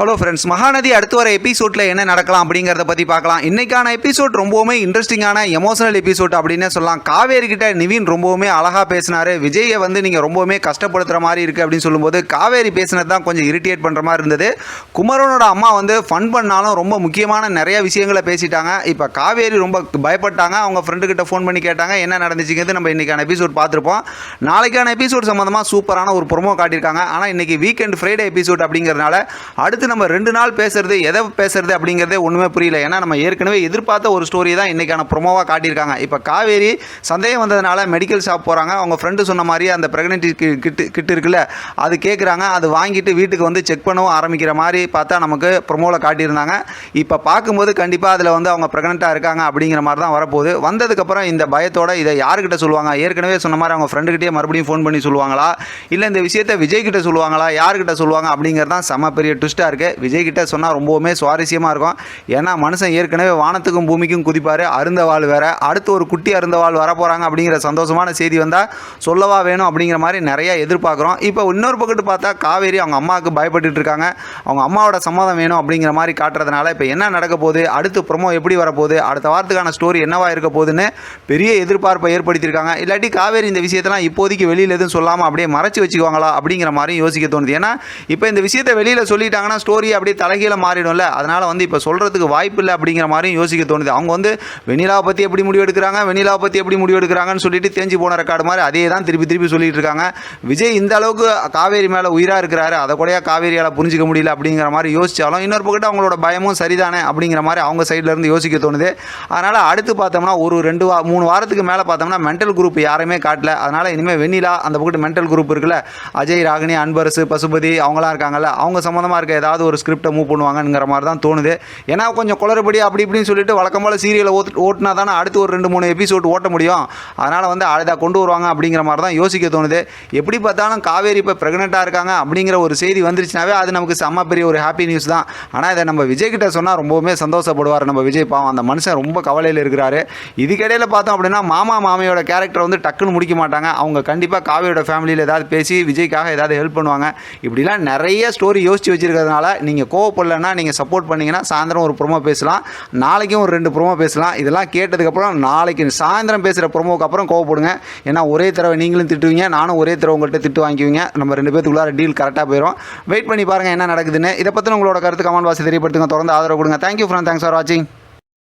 Hello friends Mahanadi அடுத்து வர எபிசோடில் என்ன நடக்கலாம் அப்படிங்கிறத பற்றி பார்க்கலாம். இன்றைக்கான எபிசோட் ரொம்பவுமே இன்ட்ரெஸ்டிங்கான எமோஷனல் எபிசோட் அப்படின்னு சொல்லலாம். காவேரி கிட்ட நிவின் ரொம்பவுமே அழகாக பேசினாரு. விஜயை வந்து நீங்கள் ரொம்பவுமே கஷ்டப்படுத்துகிற மாதிரி இருக்குது அப்படின்னு சொல்லும்போது காவேரி பேசினது தான் கொஞ்சம் இரிட்டேட் பண்ணுற மாதிரி இருந்தது. குமரனோட அம்மா வந்து ஃபன் பண்ணாலும் ரொம்ப முக்கியமான நிறைய விஷயங்களை பேசிட்டாங்க. இப்போ காவேரி ரொம்ப பயப்பட்டாங்க. அவங்க ஃப்ரெண்டு கிட்ட ஃபோன் பண்ணி கேட்டாங்க என்ன நடந்துச்சுங்கிறது நம்ம இன்றைக்கான எபிசோட் பார்த்துருப்போம். நாளைக்கான எபிசோட் சம்மந்தமாக சூப்பரான ஒரு ப்ரோமோ காட்டியிருக்காங்க. ஆனால் இன்றைக்கி வீக்கெண்ட் ஃப்ரைடே எபிசோட் அப்படிங்கிறதுனால அடுத்து நம்ம ரெண்டு நாள் பேசுறது எதை பேசுறது அப்படிங்கிறதே ஒன்றுமே புரியல. ஏன்னா நம்ம ஏற்கனவே எதிர்பார்த்த ஒரு ஸ்டோரி தான் இன்றைக்கான ப்ரொமோவாக காட்டியிருக்காங்க. இப்போ காவேரி சந்தேகம் வந்ததுனால மெடிக்கல் ஷாப் போகிறாங்க அவங்க ஃப்ரெண்டு சொன்ன மாதிரி அந்த ப்ரெக்னென்சி கிட்டு கிட்டு இருக்குல்ல அது கேட்குறாங்க அது வாங்கிட்டு வீட்டுக்கு வந்து செக் பண்ணவும் ஆரம்பிக்கிற மாதிரி பார்த்தா நமக்கு ப்ரோமோவில் காட்டியிருந்தாங்க. இப்போ பார்க்கும்போது கண்டிப்பாக அதில் வந்து அவங்க ப்ரெக்னெண்ட்டாக இருக்காங்க அப்படிங்கிற மாதிரி தான் வரப்போகுது. வந்ததுக்கப்புறம் இந்த பயத்தோட இதை யாருக்கிட்ட சொல்லுவாங்க? ஏற்கனவே சொன்ன மாதிரி அவங்க ஃப்ரெண்டுக்கிட்டே மறுபடியும் ஃபோன் பண்ணி சொல்லுவாங்களா? இல்லை இந்த விஷயத்தை விஜய்கிட்ட சொல்லுவாங்களா? யார்கிட்ட சொல்லுவாங்க? அப்படிங்கிறது தான் செம பெரிய ட்விஸ்ட்டாக இருக்குது விஜய் கிட்ட சொன்னால் ரொம்பவுமே சுவாரஸ்யமாக இருக்கும். ஏன்னா மனுஷன் ஏற்கனவே வானத்துக்கும் பூமிக்கும் குதிப்பார். அருந்தவாள் வேற. அடுத்து ஒரு குட்டி அருந்தவாள் வர போகிறாங்க அப்படிங்கிற சந்தோஷமான செய்தி வந்தால் சொல்லவா வேணும் அப்படிங்கிற மாதிரி நிறைய எதிர்பார்க்குறோம். இப்போ இன்னொரு பக்கத்து பார்த்தா காவேரி அவங்க அம்மாவுக்கு பயப்பட்டுட்டு இருக்காங்க. அவங்க அம்மாவோட சம்மதம் வேணும் அப்படிங்கிற மாதிரி காட்டுறதுனால இப்போ என்ன நடக்க போகுது? அடுத்து ப்ரொமோ எப்படி வரப்போகுது? அடுத்த வாரத்துக்கான ஸ்டோரி என்னவா இருக்க போகுதுன்னு பெரிய எதிர்பார்ப்பை ஏற்படுத்தியிருக்காங்க. இல்லாட்டி காவேரி இந்த விஷயத்தெல்லாம் இப்போதைக்கு வெளியில் எதுவும் சொல்லாமல் அப்படியே மறைச்சி வச்சுக்குவாங்களா அப்படிங்கிற மாதிரி யோசிக்க தோணுது. ஏன்னா இப்போ இந்த விஷயத்தை வெளியில் சொல்லிட்டாங்கன்னா ஸ்டோரி அப்படியே தலைகீழ மாறிடும்ல. அதனால் வந்து இப்போ சொல்கிறதுக்கு வாய்ப்பு இல்லை அப்படிங்கிற மாதிரியும் யோசிக்க தோணுது. அவங்க வந்து வெண்ணிலாவை பற்றி எப்படி முடிவு எடுக்கிறாங்க வெண்ணிலாவை பற்றி எப்படி முடிவு எடுக்கிறாங்கன்னு சொல்லிட்டு தேஞ்சு போன ரெக்கார்டு மாதிரி அதே தான் திருப்பி திருப்பி சொல்லிட்டு இருக்காங்க. விஜய் இந்த அளவுக்கு காவேரி மேலே உயிராக இருக்கிறாரு. அதை கூடயே காவேரியால் புரிஞ்சிக்க முடியல அப்படிங்கிற மாதிரி யோசிச்சாலும் இன்னொரு பக்கத்து அவங்களோட பயமும் சரிதானே அப்படிங்கிற மாதிரி அவங்க சைட்லேருந்து யோசிக்க தோணுது. அதனால் அடுத்து பார்த்தோம்னா ஒரு ரெண்டு வா மூணு வாரத்துக்கு மேலே பார்த்தோம்னா மென்டல் குரூப் யாருமே காட்டல. அதனால் இனிமேல் வெண்ணிலா அந்த பக்கத்து மென்டல் குரூப் இருக்குல்ல. அஜய் ராகினி அன்பரசு பசுபதி அவங்களாம் இருக்காங்கல்ல. அவங்க சம்மந்தமாக இருக்க ஏதாவது ஒரு ஸ்கிரிப்டை மூவ் பண்ணுவாங்கங்கிற மாதிரி தான் தோணுது. ஏன்னா கொஞ்சம் குளறுபடி அப்படி இப்படின்னு சொல்லிட்டு வழக்கம் போல் சீரியலை ஓட்டு ஓட்டினா தானே அடுத்து ஒரு ரெண்டு மூணு எபிசோட் ஓட்ட முடியும். அதனால் வந்து அழுதாக கொண்டு வருவாங்க அப்படிங்கிற மாதிரி தான் யோசிக்க தோணுது. எப்படி பார்த்தாலும் காவேரி இப்போ ப்ரெக்னெண்ட்டாக இருக்காங்க அப்படிங்கிற ஒரு செய்தி வந்துருச்சுனாவே அது நமக்கு செம்ம பெரிய ஒரு ஹாப்பி நியூஸ் தான். ஆனால் இதை நம்ம விஜய்கிட்ட சொன்னால் ரொம்பவுமே சந்தோஷப்படுவார் நம்ம விஜய் பாவம். அந்த மனுஷன் ரொம்ப கவலையில் இருக்கிறாரு. இதுக்கிடையில் பார்த்தோம் அப்படின்னா மாமா மாமியோட கேரக்டர் வந்து டக்குன்னு முடிக்க மாட்டாங்க. அவங்க கண்டிப்பாக காவியோட ஃபேமிலியில் ஏதாவது பேசி விஜய்க்காக ஏதாவது ஹெல்ப் பண்ணுவாங்க. இப்படிலாம் நிறைய ஸ்டோரி யோசிச்சு வச்சிருக்கிறதுனால அதனால் நீங்கள் கோவப்படலைன்னா நீங்கள் சப்போர்ட் பண்ணிங்கன்னா சாயந்தரம் ஒரு ப்ரோமோ பேசலாம். நாளைக்கும் ஒரு ரெண்டு ப்ரோமோ பேசலாம். இதெல்லாம் கேட்டதுக்கப்புறம் நாளைக்கு சாயந்தரம் பேசுகிற ப்ரொமோவுக்கு அப்புறம் கோவப்படுங்க. ஏன்னா ஒரே தடவை நீங்களும் திட்டுவீங்க நானும் ஒரே தடவை உங்கள்கிட்ட திட்டு வாங்கிக்குவீங்க. நம்ம ரெண்டு பேத்துக்குள்ளார டீல் கரெக்டாக போயிடும் வெயிட் பண்ணி பாருங்கள் என்ன நடக்குதுன்னு. இதை பற்றி உங்களோட கருத்து கமெண்ட் வாசி தெரியப்படுத்துங்க. தொடர்ந்து ஆதரவு கொடுங்க. தேங்க்யூ ஃப்ரெண்ட் தேங்க்ஸ் ஃபார் வாட்சிங்